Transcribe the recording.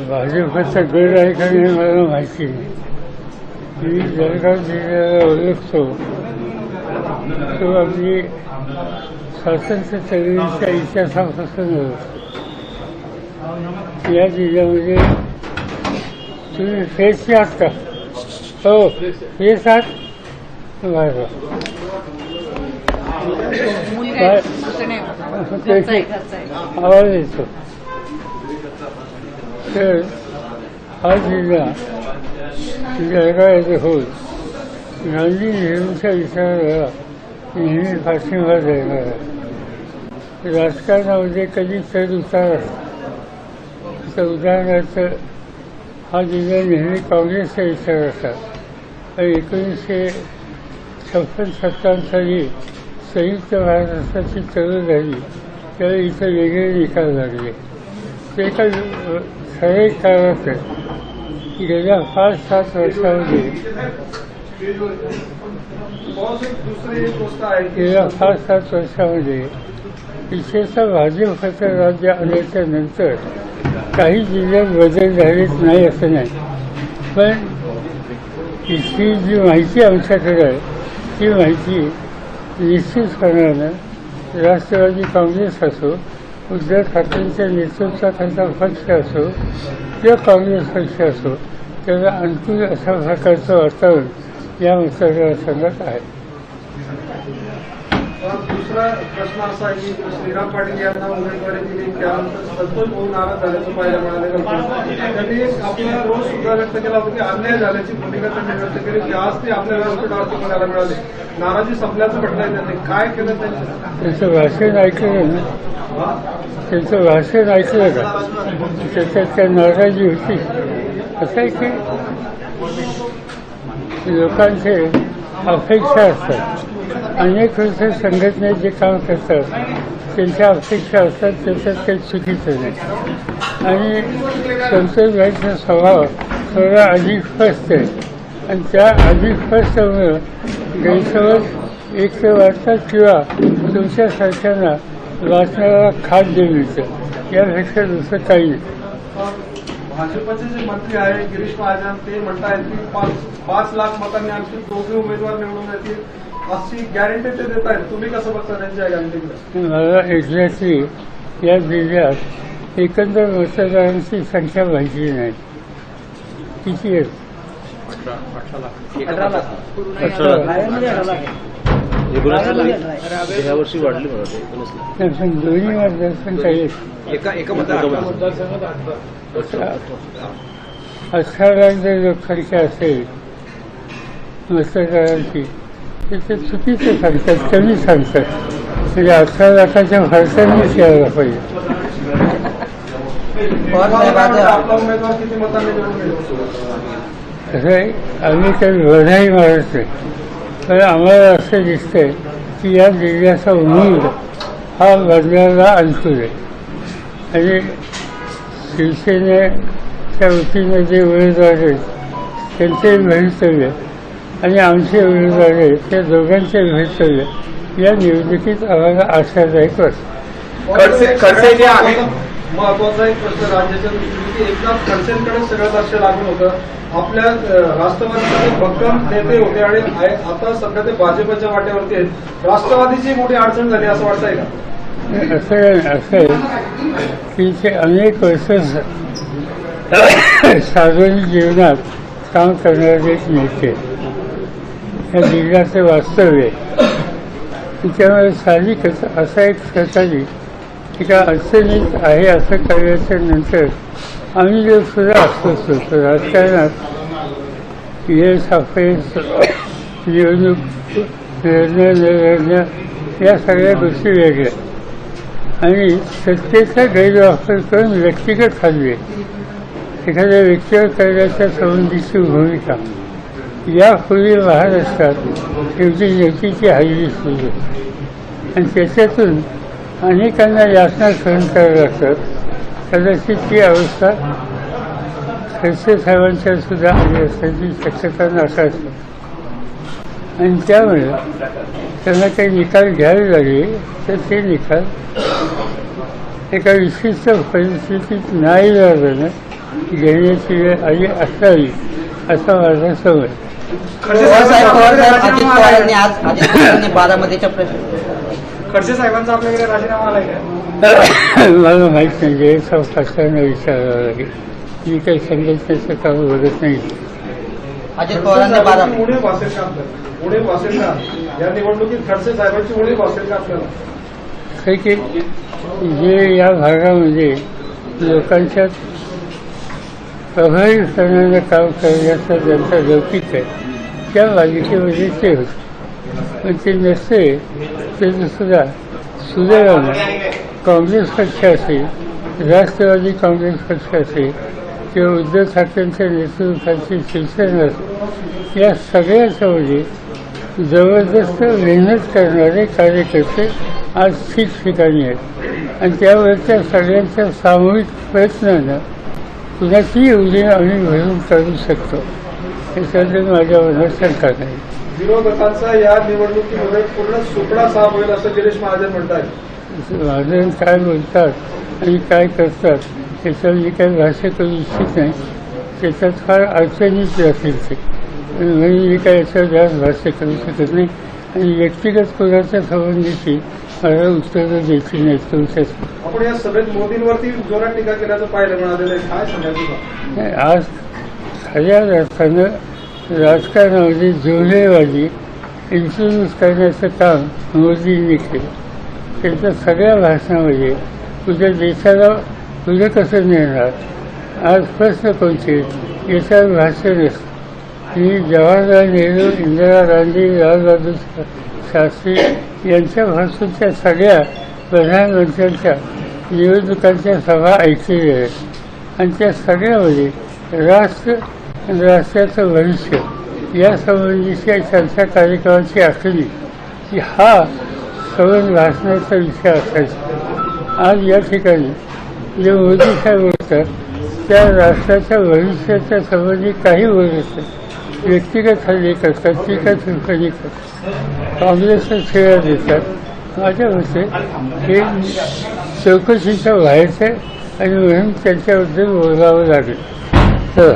भाजपचा गड आहे का नाही मला माहिती नाही. मी जळगाव जिल्ह्याला ओळखतो तो आपली स्वातंत्र्य चळवळीच्या इतिहासापासून ओळखतो या जिल्ह्यामध्ये तुम्ही फेस आहात का हो फेस आहात बरं. आवाज येतो. तर हा जिल्हा जळगाव येथे होत गांधी नेहरूंच्या विचाराला नेहमी पाठिंबा देणार आहे राजकारणामध्ये कधी चढ उतार तर उदाहरणार्थ हा जिल्हा नेहमी काँग्रेसचा विचार असतात आणि एकोणीसशे छप्पन सत्तावन्न साली संयुक्त महाराष्ट्राची चळवळ झाली त्यावेळी इथं वेगळे निकाल लागले ते एका ठराविक काळात गेल्या पाच सात वर्षामध्ये गेल्या पाच सात वर्षामध्ये विशेषतः भाजपचं राज्य आल्याच्यानंतर काही जिल्ह्यात बदल झालेच नाही असं नाही. पण इथली जी माहिती आमच्याकडे आहे ती माहिती निश्चित करणारं राष्ट्रवादी काँग्रेस असो उद्धव ठाकरेंच्या त्यांचा पक्ष असो किंवा काँग्रेस पक्ष असो त्याला अनुकूल अशा प्रकारचं वातावरण या मतदारसंघात आहे. दुसरा प्रश्न असा आहे की श्रीराम पाटील यांना उमेदवारी दिली त्यानंतर संतोष भाऊ नाराज झाल्याचं पाहायला मिळालेलं त्यांनी आपला रोज सुद्धा व्यक्त केला होता की अन्याय झाल्याची भूमिका त्यांनी व्यक्त केली की आज ते आपल्या व्यासपीठावरती बघायला मिळाले नाराजी संपल्याचं म्हटलंय त्यांनी काय केलं त्यांनी? त्यांचं भाषण ऐकलं ना? त्यांचं भाषण ऐकलं का? त्याच्यात त्या नाराजी होती. असं आहे की? लोकांचे अपेक्षा असतात. अनेक वर्ष संघटनेत जे काम करतात त्यांच्या अपेक्षा असतात त्याच्यात काही चुकीचं नाही. आणि संतोषबाईचा स्वभाव थोडा अधिक स्पष्ट आहे. आणि त्या अधिक स्पष्टमुळं गैरसमज एक तर वाटतात किंवा तुमच्यासारख्यांना वाचनाला खाद्य मिळतं. यापेक्षा दुसरं काही नाही. भाजपचे जे मंत्री आहे गिरीश महाजन ते म्हणतायत की पाच पाच लाख मतांनी आणखी दोघे उमेदवार निवडून येतील. अशी गॅरंटी ते देत आहेत तुम्ही कसं बघता त्यांच्या गॅरंटीकडे मला एक्झॅक्टली या जिल्ह्यात एकंदर मतदारांची संख्या माहिती नाही. किती आहे? वाढली लाख. दोन्ही मतदारसंघ काही आहेत. एका एका मतदार अठरा. जर लोकसंख्या असेल मतदारांची ते चुकीचं सांगतात कमी सांगतात म्हणजे अठरा लाखाच्या फरकानेच यायला पाहिजे आपला उमेदवार किती मतांनी निवडून आहे आम्ही काही वधाही मारत नाही पण आम्हाला असं दिसतंय की या जिल्ह्याचा उमेद हा बदलाला अनुकूल आहे आणि शिवसेनेच्या वतीनं जे उमेदवार आहेत त्यांचे भवितव्य आणि आमचे उमेदवार आहेत त्या दोघांचे भवितव्य या निवडणुकीत आम्हाला आशादायक वाटतं खडसे खडसे जे आहे महत्त्वाचा एक प्रश्न राज्याच्या दृष्टीने एकदा खडसेंकडे सगळं लक्ष लागून होतं. आपल्या राष्ट्रवादीचे भक्कम नेते होते आणि आता सध्या ते भाजपच्या वाट्यावरती आहेत. राष्ट्रवादीची मोठी अडचण झाली असं वाटतंय का? असं असं आहे की ते अनेक वर्ष सार्वजनिक जीवनात काम करणारे नेते या जिल्ह्याचं वास्तव्य आहे. त्यामुळे साहजिकच असा एक सहकारी एका अडचणीत आहे असं कळल्याच्या नंतर आम्ही जो सुद्धा अस्वस्थ होतो राजकारणात यश अपयश निवडणूक निर्णय निर्णय या सगळ्या गोष्टी वेगळ्या. आणि सत्तेचा गैरवापर करून व्यक्तिगत हल्ले एखाद्या व्यक्तीवर करण्याच्या संबंधीची भूमिका. या पुढील महाराष्ट्रात शेवटी ज्योतीची हल्ली सुरू आणि त्याच्यातून अनेकांना यातना सहन कराव्या लागतात. कदाचित ती अवस्था खडसे साहेबांच्या सुद्धा आली असण्याची शक्यता नसायची. आणि त्यामुळे त्यांना काही निकाल घ्यावे लागले तर ते निकाल एका विशिष्ट परिस्थितीत नाही झाल्यानं घेण्याची वेळ आली असावी असा माझा समज. खडसे पवार साहेब पवार साहेब अजित राजीनामा पवारांनी आलाय. आज अजित पवारांनी बारामतीच्या प्रश्न खडसे साहेबांचा आपल्याकडे राजीनामा आलाय का? मला माहीत नाही विचारावं लागेल मी काही संघटनेचं काम बघत नाही. अजित पवारांनी बारा साहेबांची उणीव भासेल का आपल्याला? उणीव भासेल का? या निवडणुकीत खडसे साहेबांची उणीव भासेल का आपल्याला? काही जे या भागामध्ये लोकांच्या प्रभावीपणानं काम करण्याचा ज्यांचा लौकिक आहे. त्या मालिकेमध्ये ते होते. पण ते नसते ते दुसरा सुदैवानं काँग्रेस पक्ष असेल राष्ट्रवादी काँग्रेस पक्ष असेल किंवा उद्धव ठाकरेंच्या नेतृत्वाची शिवसेना असेल या सगळ्याच्यामध्ये म्हणजे जबरदस्त मेहनत करणारे कार्यकर्ते आज ठिकठिकाणी आहेत. आणि त्यावेळेच्या सगळ्यांच्या सामूहिक प्रयत्नानं कुणाचीही उदय आम्ही भरून काढू शकतो. याच्याबद्दल माझ्या मनात शंका नाही विरोधकांचा या निवडणुकीमध्ये पूर्ण सुपडा साफ होईल असं गिरीश महाजन म्हणतात. महाजन काय बोलतात आणि काय करतात त्याच्यावर मी काही भाष्य करू इच्छित नाही. त्याच्यात फार अडचणीच असेल ते. म्हणून मी काय याच्यावर जास्त भाष्य करू शकत नाही. आणि व्यक्तिगत कोणाच्या संबंधीची मला उत्तरं नाही तुमच्याच आपण या सभेत मोदींवरती जोरात टीका केल्याचं पाहायला मिळालेलं आहे. काय सांगायचं आज खऱ्या अर्थानं राजकारणामध्ये जुळलेबाजी इन्फ्लुअन्स करण्याचं काम मोदींनी केलं. त्यांच्या सगळ्या भाषणामध्ये तुझ्या देशाला तुझं कसं नेणार आज प्रश्न कोणते? याच्यावर भाष्य नसतं मी जवाहरलाल नेहरू इंदिरा गांधी लालबहादूर शा- शास्त्री यांच्या भाषणाच्या सगळ्या प्रधानमंत्र्यांच्या निवडणुकांच्या सभा ऐकलेल्या आहेत. आणि त्या सगळ्यामध्ये राष्ट्र आणि राष्ट्राचं भविष्य यासंबंधीच्या चर्चा कार्यक्रमाची आखणी की हा सवन भाषणाचा विषय असायचा. आज या ठिकाणी जे मोदी साहेब बोलतात त्या राष्ट्राच्या भविष्याच्या संबंधी काही बोलत नाही व्यक्तिगत हल्ले करतात टीका टिप्पणी करतात. काँग्रेसला खेळा देतात. माझ्या मते हे चौकशीच्या बाहेरचे आहे आणि म्हणून त्यांच्याबद्दल बोलावं लागेल. तर